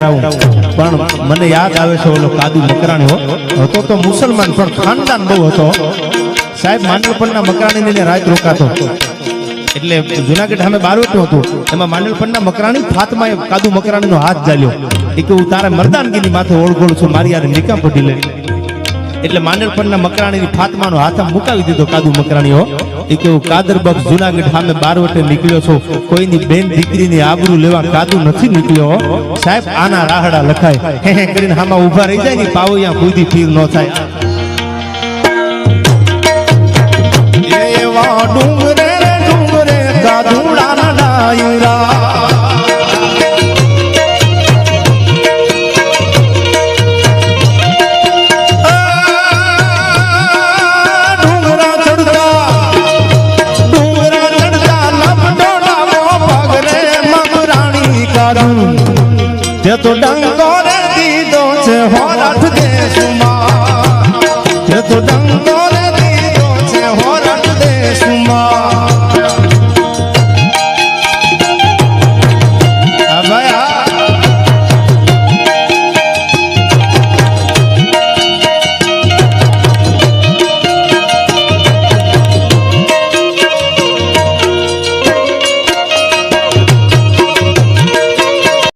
પણ મને યાદ આવે છે ઓલો કાદુ મકરાણી હતો તો મુસલમાન, પણ ખાનદાન બહુ હતો. સાહેબ માંડલપણના મકરાણીને રાત રોકાતો એટલે જુનાગઢ સામે બારવટું હતું. એમાં માંડલપણના મકરાણી ફાતમાએ કાદુ મકરાણીનો હાથ ઝાલ્યો એ કે હું તારા મરદાનગીની માથે ઓળગોળ છું, મારી યાર નિકામ પટી લે. એટલે માંડલપણના મકરાણીની ફાતમાનો હાથ આમ મુકાવી દીધો કાદુ મકરાણીઓ. એ કે હું કાદર બક્ષ જુનાગઢ સામે બારવટે નીકળ્યો છું. કોઈની બેન દીકરીની આબરૂ લેવા કાદુ નથી નીકળ્યો સાહેબ, આના રાહડા લખાય. હે હે, કરીને હામાં ઊભા રહી જાય ને, પાવૈયા બુદ્ધિ ફીર ન થાય. કાદુ તે તો ડંકો રે દીધો છે હોરાઠ દેશમાં. તે તો ડંકો